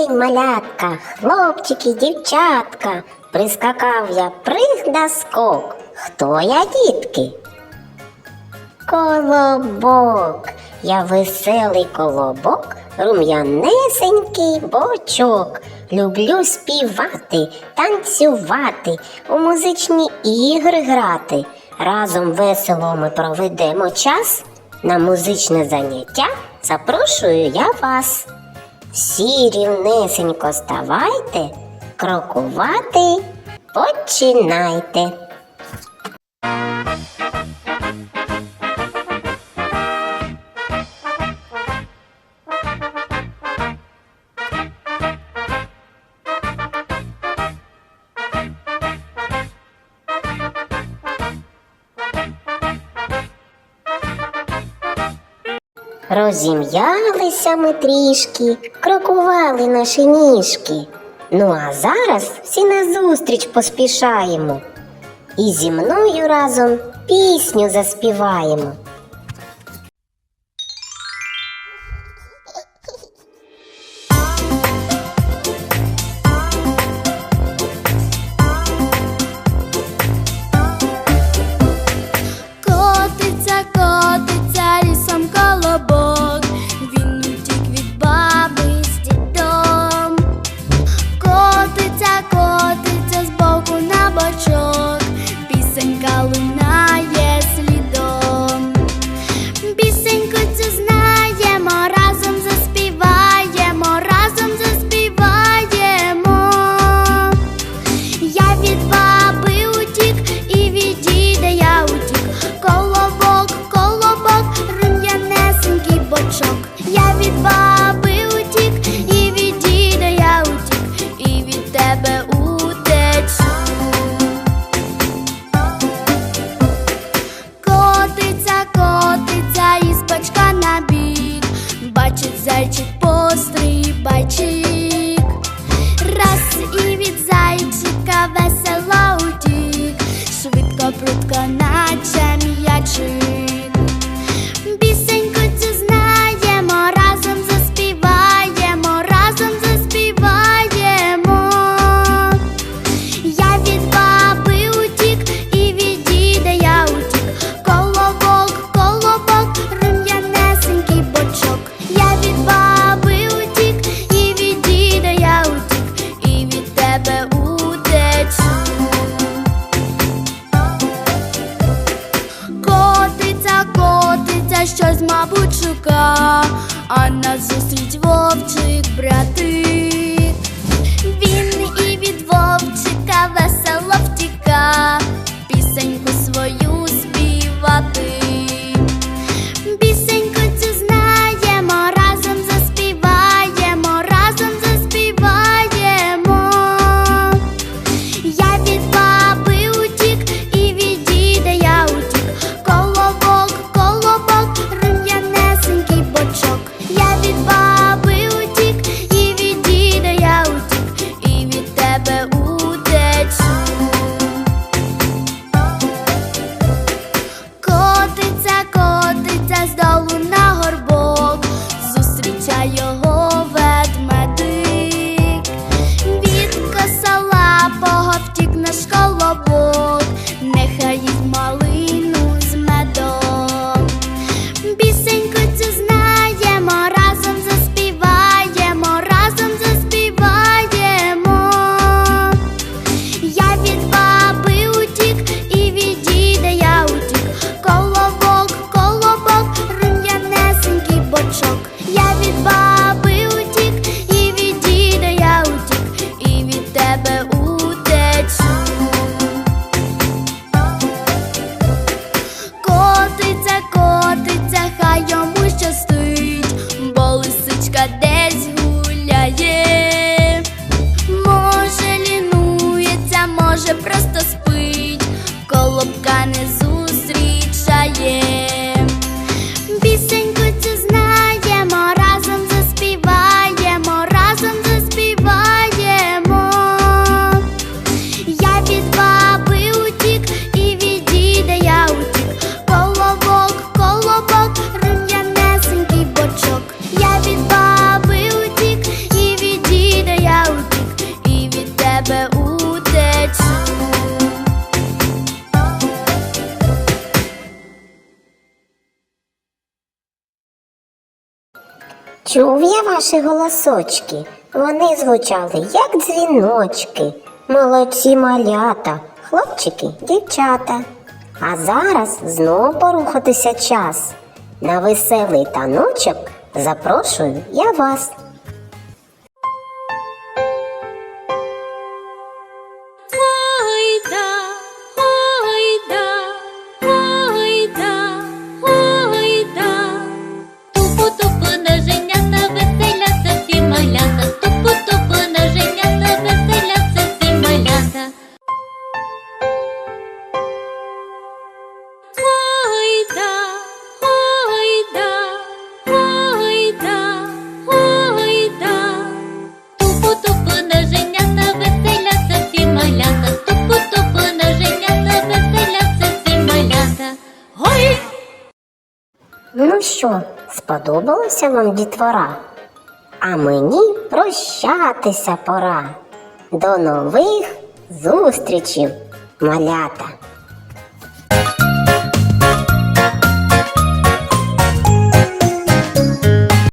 день, малятка, хлопчики, дівчатка, прискакав я приг да скок. Хто я, дітки? Колобок, я веселий колобок, рум'янесенький бочок. Люблю співати, танцювати, у музичні ігри грати. Разом весело ми проведемо час. На музичне заняття запрошую я вас. Всі рівнесенько ставайте, крокувати починайте. Розім'ялися ми трішки, крокували наші ніжки. Ну а зараз всі назустріч поспішаємо. І зі мною разом пісню заспіваємо. Вовчука, а нас зустріть вовчик, брати. 加油。hoje é presto. Чув я ваші голосочки, вони звучали як дзвіночки. Молодці малята, хлопчики, дівчата. А зараз знову порухатися час. На веселий таночок запрошую я вас. Що, сподобалося вам дітвора? А мені прощатися пора. До нових зустрічів, малята!